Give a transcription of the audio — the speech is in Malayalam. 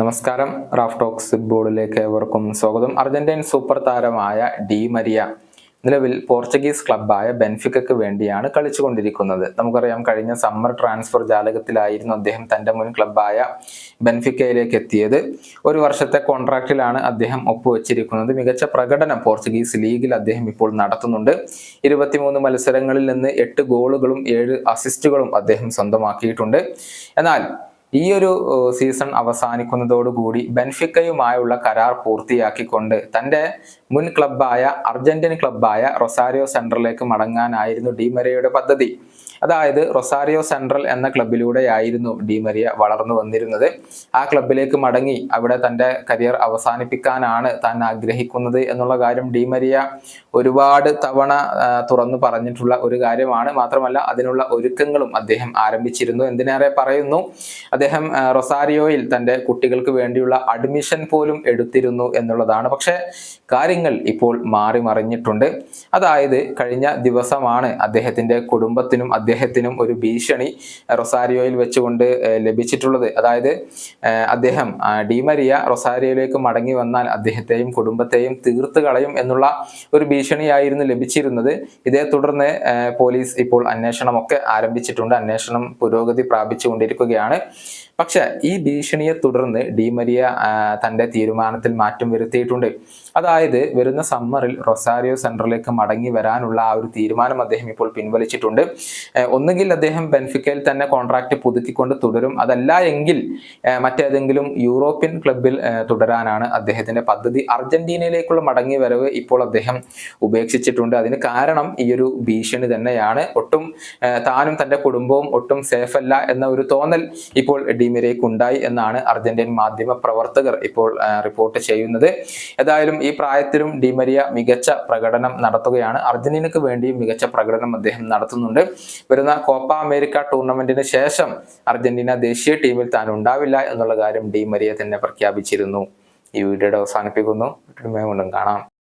നമസ്കാരം. റാഫ് ടോക്സ് ഫുട്ബോളിലേക്ക് ഏവർക്കും സ്വാഗതം. അർജന്റീൻ സൂപ്പർ താരമായ ഡി മരിയ നിലവിൽ പോർച്ചുഗീസ് ക്ലബ്ബായ ബെൻഫിക്കയ്ക്ക് വേണ്ടിയാണ് കളിച്ചുകൊണ്ടിരിക്കുന്നത്. നമുക്കറിയാം കഴിഞ്ഞ സമ്മർ ട്രാൻസ്ഫർ ജാലകത്തിലായിരുന്നു അദ്ദേഹം തന്റെ മുൻ ക്ലബ്ബായ ബെൻഫിക്കയിലേക്ക് എത്തിയത്. ഒരു വർഷത്തെ കോൺട്രാക്റ്റിലാണ് അദ്ദേഹം ഒപ്പുവെച്ചിരിക്കുന്നത്. മികച്ച പ്രകടനം പോർച്ചുഗീസ് ലീഗിൽ അദ്ദേഹം ഇപ്പോൾ നടത്തുന്നുണ്ട്. ഇരുപത്തിമൂന്ന് മത്സരങ്ങളിൽ നിന്ന് എട്ട് ഗോളുകളും ഏഴ് അസിസ്റ്റുകളും അദ്ദേഹം സ്വന്തമാക്കിയിട്ടുണ്ട്. എന്നാൽ ഈ ഒരു സീസൺ അവസാനിക്കുന്നതോടുകൂടി ബെൻഫിക്കയുമായുള്ള കരാർ പൂർത്തിയാക്കിക്കൊണ്ട് തന്റെ മുൻ ക്ലബ്ബായ അർജന്റീൻ ക്ലബ്ബായ റൊസാരിയോ സെൻട്രലിലേക്ക് മടങ്ങാനായിരുന്നു ഡിമരയുടെ പദ്ധതി. അതായത് റൊസാരിയോ സെൻട്രൽ എന്ന ക്ലബിലൂടെയായിരുന്നു ഡിമരിയ വളർന്നു വന്നിരുന്നത്. ആ ക്ലബിലേക്ക് മടങ്ങി അവിടെ തന്റെ കരിയർ അവസാനിപ്പിക്കാനാണ് താൻ ആഗ്രഹിക്കുന്നത് എന്നുള്ള കാര്യം ഡിമരിയ ഒരുപാട് തവണ തുറന്നു പറഞ്ഞിട്ടുള്ള ഒരു കാര്യമാണ്. മാത്രമല്ല അതിനുള്ള ഒരുക്കങ്ങളും അദ്ദേഹം ആരംഭിച്ചിരുന്നു. എന്തിനേറെ പറയുന്നു? അദ്ദേഹം റൊസാരിയോയിൽ തന്റെ കുട്ടികൾക്ക് വേണ്ടിയുള്ള അഡ്മിഷൻ പോലും എടുത്തിരുന്നു എന്നുള്ളതാണ്. പക്ഷേ കാര്യങ്ങൾ ഇപ്പോൾ മാറി മറിഞ്ഞിട്ടുണ്ട്. അതായത് കഴിഞ്ഞ ദിവസമാണ് അദ്ദേഹത്തിന്റെ കുടുംബത്തിനും അദ്ദേഹത്തിനും ഒരു ഭീഷണി റൊസാരിയോയിൽ വെച്ചുകൊണ്ട് ലഭിച്ചിട്ടുള്ളത്. അതായത് അദ്ദേഹം ഡിമരിയ റൊസാരിയോയിലേക്ക് മടങ്ങി വന്നാൽ അദ്ദേഹത്തെയും കുടുംബത്തെയും തീർത്ത് കളയും എന്നുള്ള ഒരു ഭീഷണിയായിരുന്നു ലഭിച്ചിരുന്നത്. ഇതേ തുടർന്ന് പോലീസ് ഇപ്പോൾ അന്വേഷണമൊക്കെ ആരംഭിച്ചിട്ടുണ്ട്. അന്വേഷണം പുരോഗതി പ്രാപിച്ചുകൊണ്ടിരിക്കുകയാണ്. പക്ഷെ ഈ ഭീഷണിയെ തുടർന്ന് ഡിമരിയ തന്റെ തീരുമാനത്തിൽ മാറ്റം വരുത്തിയിട്ടുണ്ട്. അതായത് വരുന്ന സമ്മറിൽ റൊസാരിയോ സെൻട്രലിലേക്ക് മടങ്ങി വരാനുള്ള ആ ഒരു തീരുമാനം അദ്ദേഹം ഇപ്പോൾ പിൻവലിച്ചിട്ടുണ്ട്. ഒന്നുകിൽ അദ്ദേഹം ബെൻഫിക്കയിൽ തന്നെ കോൺട്രാക്ട് പുതുക്കിക്കൊണ്ട് തുടരും. അതല്ല എങ്കിൽ മറ്റേതെങ്കിലും യൂറോപ്യൻ ക്ലബിൽ തുടരാനാണ് അദ്ദേഹത്തിന്റെ പദ്ധതി. അർജന്റീനയിലേക്കുള്ള മടങ്ങി വരവ് ഇപ്പോൾ അദ്ദേഹം ഉപേക്ഷിച്ചിട്ടുണ്ട്. അതിന് കാരണം ഈ ഒരു ഭീഷണി തന്നെയാണ്. ഒട്ടും താനും തന്റെ കുടുംബവും ഒട്ടും സേഫ് അല്ല എന്ന ഒരു തോന്നൽ ഇപ്പോൾ ഡിമിരയ്ക്ക് ഉണ്ടായി എന്നാണ് അർജന്റീൻ മാധ്യമ പ്രവർത്തകർ ഇപ്പോൾ റിപ്പോർട്ട് ചെയ്യുന്നത്. ഏതായാലും ഈ പ്രായത്തിലും ഡിമരിയ മികച്ച പ്രകടനം നടത്തുകയാണ്. അർജന്റീനക്ക് വേണ്ടിയും മികച്ച പ്രകടനം അദ്ദേഹം നടത്തുന്നുണ്ട്. വരുന്ന കോപ്പ അമേരിക്ക ടൂർണമെന്റിന് ശേഷം അർജന്റീന ദേശീയ ടീമിൽ താൻ ഉണ്ടാവില്ല എന്നുള്ള കാര്യം ഡി മരിയ തന്നെ പ്രഖ്യാപിച്ചിരുന്നു. ഈ വീഡിയോയുടെ അവസാനിപ്പിക്കുന്നു. കാണാം.